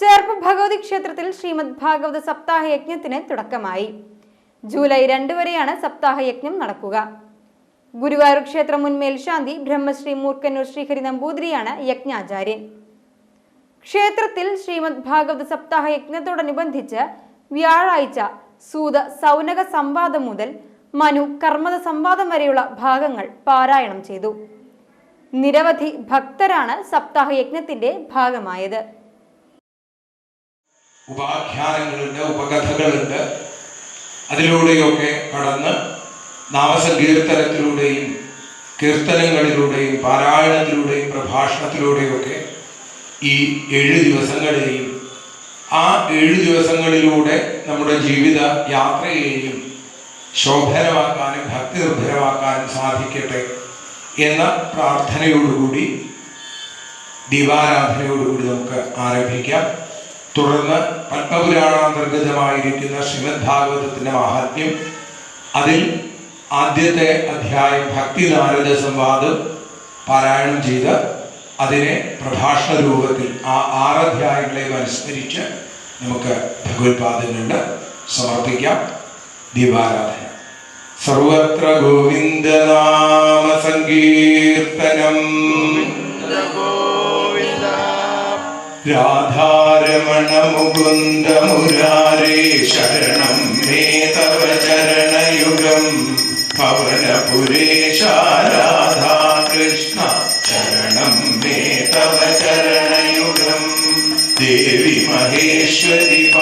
ചേർപ്പ് ഭഗവതി ക്ഷേത്രത്തിൽ ശ്രീമദ് ഭാഗവത സപ്താഹ യജ്ഞത്തിന് തുടക്കമായി. ജൂലൈ രണ്ട് വരെയാണ് സപ്താഹ യജ്ഞം നടക്കുക. ഗുരുവായൂർ ക്ഷേത്ര മുൻ മേൽശാന്തി ബ്രഹ്മശ്രീ മൂർക്കന്നൂർ ശ്രീഹരി നമ്പൂതിരിയാണ് യജ്ഞാചാര്യൻ. ക്ഷേത്രത്തിൽ ശ്രീമദ് ഭാഗവത സപ്താഹ യജ്ഞത്തോടനുബന്ധിച്ച് വ്യാഴാഴ്ച സൂത സൗനക സംവാദം മുതൽ മനു കർമ്മത സംവാദം വരെയുള്ള ഭാഗങ്ങൾ പാരായണം ചെയ്തു. നിരവധി ഭക്തരാണ് സപ്താഹ യജ്ഞത്തിന്റെ ഭാഗമായത്. ഉപാഖ്യാനങ്ങളുണ്ട് ഉപകഥകളുണ്ട്. അതിലൂടെയൊക്കെ കടന്ന് നാമസങ്കീർത്തനത്തിലൂടെയും കീർത്തനങ്ങളിലൂടെയും പാരായണത്തിലൂടെയും പ്രഭാഷണത്തിലൂടെയൊക്കെ ഈ ഏഴ് ദിവസങ്ങളെയും ആ ഏഴ് ദിവസങ്ങളിലൂടെ നമ്മുടെ ജീവിത യാത്രയെയും ശോഭനമാക്കാനും ഭക്തി നിർഭരമാക്കാനും സാധിക്കട്ടെ എന്ന പ്രാർത്ഥനയോടുകൂടി ദീപാരാധനയോടുകൂടി നമുക്ക് ആരംഭിക്കാം. തുടർന്ന് പത്മപുരാണാന്തർഗതമായിരിക്കുന്ന ശ്രീമദ് ഭാഗവതത്തിന്റെ മാഹാത്മ്യം അതിൽ ആദ്യത്തെ അധ്യായം ഭക്തി നാരദ സംവാദം പാരായണം ചെയ്ത് അതിനെ പ്രഭാഷണ രൂപത്തിൽ ആ ആറധ്യായങ്ങളെ അനുസ്മരിച്ച് നമുക്ക് ഭഗവത്പാദങ്ങളുടെ സമർപ്പിക്കാം. ദീപാരാധന. സർവത്ര ഗോവിന്ദനാമ സങ്കീർത്തനം. രാധാരമണ ശരണം മേ തവ ചരണയുഗം. പവനപുരേശ രാധാ കൃഷ്ണ ശരണം മേ തവ ചരണയുഗം. ദേവി മഹേശ്വരി